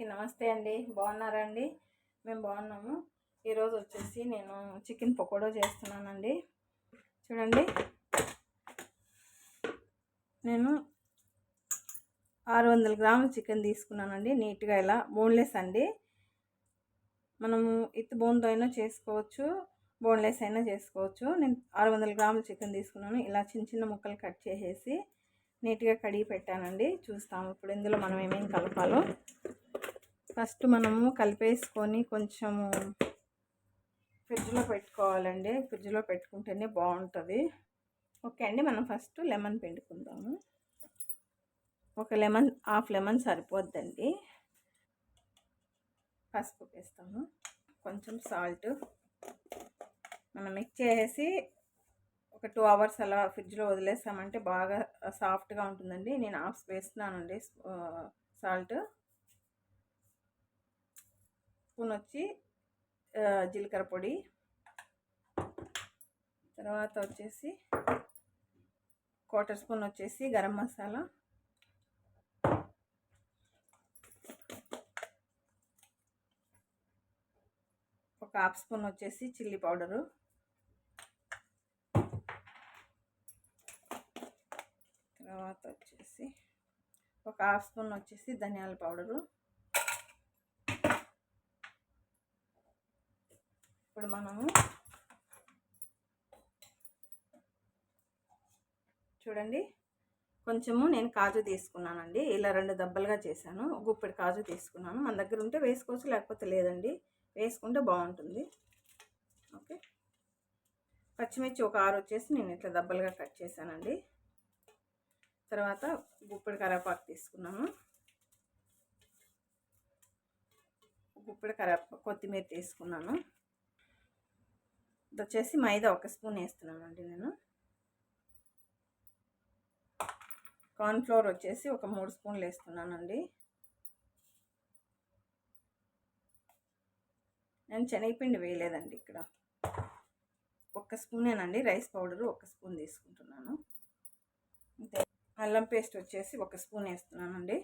అందరికీ నమస్తే అండి. బాగున్నారా అండి? మేము బాగున్నాము. ఈరోజు వచ్చేసి నేను చికెన్ పకోడా చేస్తున్నానండి. చూడండి. నేను ఆరు వందల గ్రాముల చికెన్ తీసుకున్నానండి. నీట్గా ఇలా బోన్లెస్ అండి. మనము ఇత్ బోన్తో అయినా చేసుకోవచ్చు బోన్లెస్ అయినా చేసుకోవచ్చు. నేను ఆరు వందల గ్రాముల చికెన్ తీసుకున్నాను. ఇలా చిన్న చిన్న ముక్కలు కట్ చేసేసి నీట్గా కడిగి పెట్టానండి. చూస్తాము ఇప్పుడు ఇందులో మనం ఏమేమి కలపాలో. ఫస్ట్ మనము కలిపేసుకొని కొంచెము ఫ్రిడ్జ్లో పెట్టుకోవాలండి. ఫ్రిడ్జ్లో పెట్టుకుంటేనే బాగుంటుంది. ఓకే అండి మనం ఫస్ట్ లెమన్ పిండుకుందాము. ఒక లెమన్ హాఫ్ లెమన్ సరిపోద్దండి. పసుపు వేస్తాము కొంచెం సాల్ట్ మనం మిక్స్ చేసి ఒక టూ అవర్స్ అలా ఫ్రిడ్జ్లో వదిలేసామంటే బాగా సాఫ్ట్గా ఉంటుందండి. నేను హాఫ్ వేస్తున్నానండి సాల్ట్. స్పూన్ వచ్చి జీలకర్ర పొడి. తర్వాత వచ్చేసి క్వార్టర్ స్పూన్ వచ్చేసి గరం మసాలా. ఒక హాఫ్ స్పూన్ వచ్చేసి చిల్లీ పౌడరు. తర్వాత వచ్చేసి ఒక హాఫ్ స్పూన్ వచ్చేసి ధనియాల పౌడరు. ఇప్పుడు మనము చూడండి. కొంచెము నేను కాజు తీసుకున్నానండి. ఇలా రెండు దెబ్బలుగా చేశాను. గుప్పెడు కాజు తీసుకున్నాను. మన దగ్గర ఉంటే వేసుకోవచ్చు లేకపోతే లేదండి. వేసుకుంటే బాగుంటుంది. ఓకే. పచ్చిమిర్చి ఒక ఆరు వచ్చేసి నేను ఇట్లా దెబ్బలుగా కట్ చేశానండి. తర్వాత గుప్పెడు కరేపాకు తీసుకున్నాను గుప్పెడు కరేపా కొత్తిమీర తీసుకున్నాను. ఇది వచ్చేసి మైదా ఒక స్పూన్ వేస్తున్నానండి నేను. కార్న్ఫ్లోర్ వచ్చేసి ఒక మూడు స్పూన్లు వేస్తున్నానండి. నేను శనగపిండి వేయలేదండి ఇక్కడ. ఒక్క స్పూనేనండి రైస్ పౌడరు ఒక స్పూన్ తీసుకుంటున్నాను. అంతే. అల్లం పేస్ట్ వచ్చేసి ఒక స్పూన్ వేస్తున్నానండి.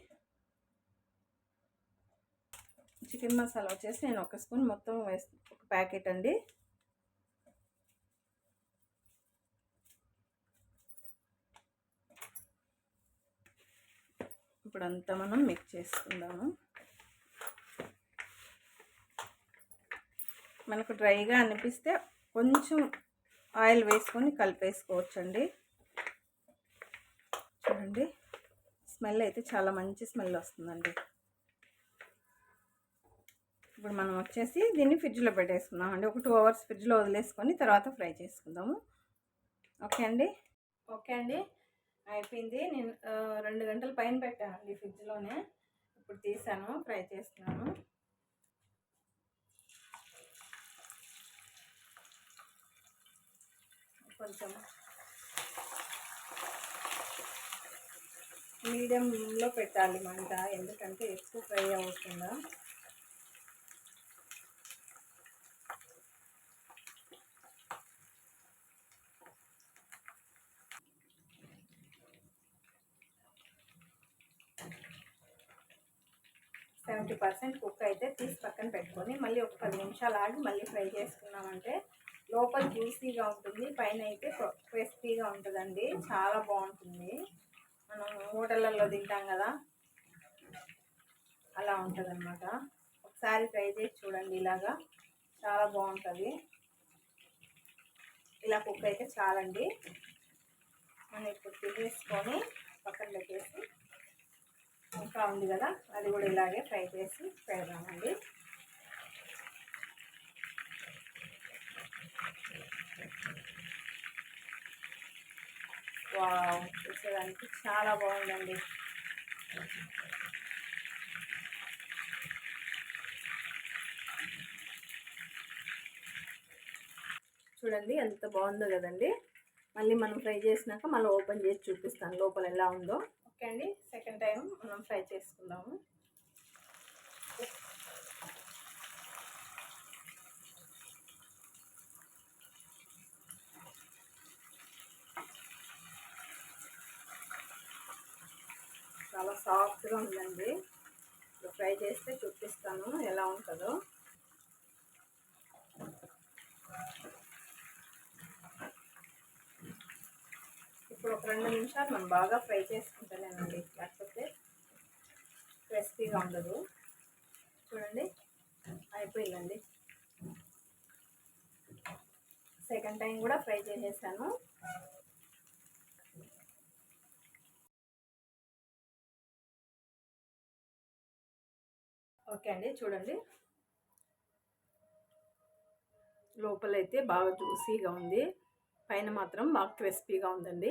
చికెన్ మసాలా వచ్చేసి నేను ఒక స్పూన్ మొత్తం వేస్తు ఒక ప్యాకెట్ అండి. ఇప్పుడు అంతా మనం మిక్స్ చేసుకుందాము. మనకు డ్రైగా అనిపిస్తే కొంచెం ఆయిల్ వేసుకొని కలిపేసుకోవచ్చండి. చూడండి స్మెల్ అయితే చాలా మంచి స్మెల్ వస్తుందండి. ఇప్పుడు మనం వచ్చేసి దీన్ని ఫ్రిడ్జ్లో పెట్టేసుకుందామండి. ఒక టూ అవర్స్ ఫ్రిడ్జ్లో వదిలేసుకొని తర్వాత ఫ్రై చేసుకుందాము. ఓకే అండి? ఓకే అండి. అయిపోయింది. నేను రెండు గంటల పైన పెట్టానండి ఫ్రిడ్జ్లోనే. ఇప్పుడు తీసాను ఫ్రై చేస్తున్నాను. కొంచెం మీడియంలో పెట్టాలి మంట ఎందుకంటే ఎక్కువ ఫ్రై అవుతుందా? సెవెంటీ పర్సెంట్ కుక్ అయితే తీసి పక్కన పెట్టుకొని మళ్ళీ ఒక పది నిమిషాలు ఆగి మళ్ళీ ఫ్రై చేసుకున్నామంటే లోపల జ్యూసీగా ఉంటుంది పైన అయితే క్రిస్పీగా ఉంటుందండి. చాలా బాగుంటుంది. మనం హోటళ్ళల్లో తింటాం కదా అలా ఉంటుందన్నమాట. ఒకసారి ట్రై చేసి చూడండి ఇలాగా. చాలా బాగుంటుంది. ఇలా కుక్ అయితే చాలండి. మనం ఇప్పుడు తినేసుకొని పక్కన పెట్టేసి ఇంకా ఉంది కదా అది కూడా ఇలాగే ఫ్రై చేసి పెడదామండి. వావ్ చూసేదానికి చాలా బాగుందండి. చూడండి ఎంత బాగుందో కదండి. మళ్ళీ మనం ఫ్రై చేసినాక మళ్ళీ ఓపెన్ చేసి చూపిస్తాను లోపల ఎలా ఉందో. అండి. సెకండ్ టైం మనం ఫ్రై చేసుకుందాము. చాలా సాఫ్ట్గా ఉందండి. ఫ్రై చేస్తే చూపిస్తాను ఎలా ఉంటుందో. రెండు నిమిషాలు మనం బాగా ఫ్రై చేసుకుంటానండి లేకపోతే క్రిస్పీగా ఉండదు. చూడండి అయిపోయిందండి. సెకండ్ టైం కూడా ఫ్రై చేసేసాను. ఓకే అండి చూడండి. లోపలైతే బాగా జ్యూసీగా ఉంది. పైన మాత్రం బాగా క్రిస్పీగా ఉందండి.